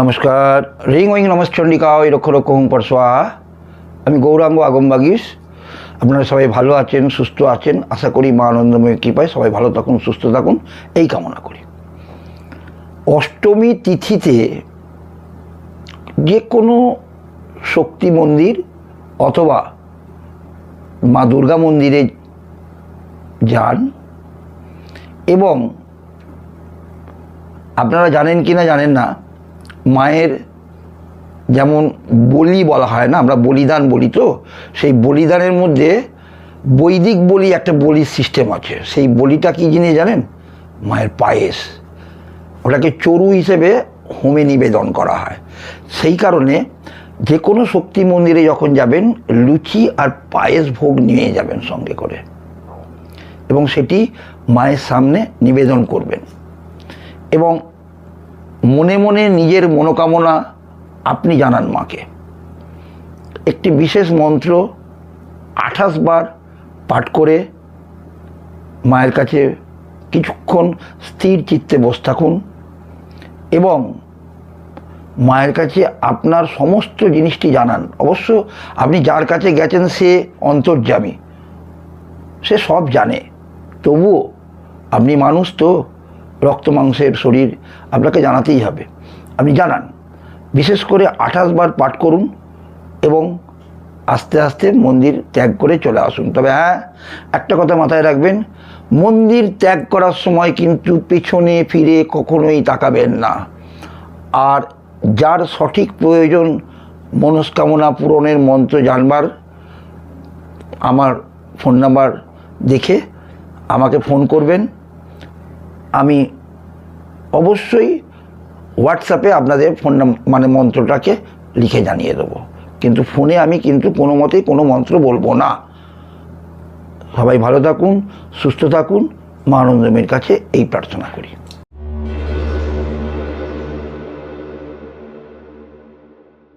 নমস্কার। রিং ওইং নমস্চণ্ডিকা ওই রক্ষ রক্ষ হুম পরশোয়া। আমি গৌরাঙ্গ আগমবাগিস আপনারা সবাই ভালো আছেন, সুস্থ আছেন। আশা করি মা আনন্দময় কৃপায় সবাই ভালো থাকুন, সুস্থ থাকুন। এই কামনা করি। অষ্টমী তিথিতে যে কোনো শক্তি মন্দির অথবা মা দুর্গা মন্দিরে যান এবং আপনারা জানেন কি না জানেন না মায়ের যেমন বলি বলা হয় না, আমরা বলিদান বলি তো, সেই বলিদানের মধ্যে বৈদিক বলি একটা বলির সিস্টেম আছে। সেই বলিটা কি জিনিস জানেন? মায়ের পায়েস। ওটাকে চরু হিসেবে হোমে নিবেদন করা হয়। সেই কারণে যে কোনো শক্তি মন্দিরে যখন যাবেন, লুচি আর পায়েস ভোগ নিয়ে যাবেন সঙ্গে করে। এবং সেটি মায়ের সামনে নিবেদন করবেন। এবং মনে মনে নিজের মনোকামনা আপনি জানান মাকে। একটি বিশেষ মন্ত্র আঠাশ বার পাঠ করে মায়ের কাছে কিছুক্ষণ স্থির চিত্তে বসে থাকুন এবং মায়ের কাছে আপনার সমস্ত জিনিসটি জানান। অবশ্য আপনি যার কাছে গেছেন সে অন্তর্যামী, সে সব জানে। তবুও আপনি মানুষ তো রক্ত মাংসের শরীর আপনাকে জানাতেই হবে। আপনি জানান। বিশেষ করে আঠাশ বার পাঠ করুন এবং আস্তে আস্তে মন্দির ত্যাগ করে চলে আসুন। তবে হ্যাঁ একটা কথা মাথায় রাখবেন, মন্দির ত্যাগ করার সময় কিন্তু পেছনে ফিরে কখনোই তাকাবেন না। আর যার সঠিক প্রয়োজন মনস্কামনা পূরণের মন্ত্র জানবার, আমার ফোন নাম্বার দেখে আমাকে ফোন করবেন। আমি অবশ্যই হোয়াটসঅ্যাপে আপনাদের ফোন মানে মন্ত্রটাকে লিখে জানিয়ে দেবো। কিন্তু ফোনে আমি কিন্তু কোনো মতেই কোনো মন্ত্র বলব না। সবাই ভালো থাকুন, সুস্থ থাকুন। মা আনন্দমের কাছে এই প্রার্থনা করি।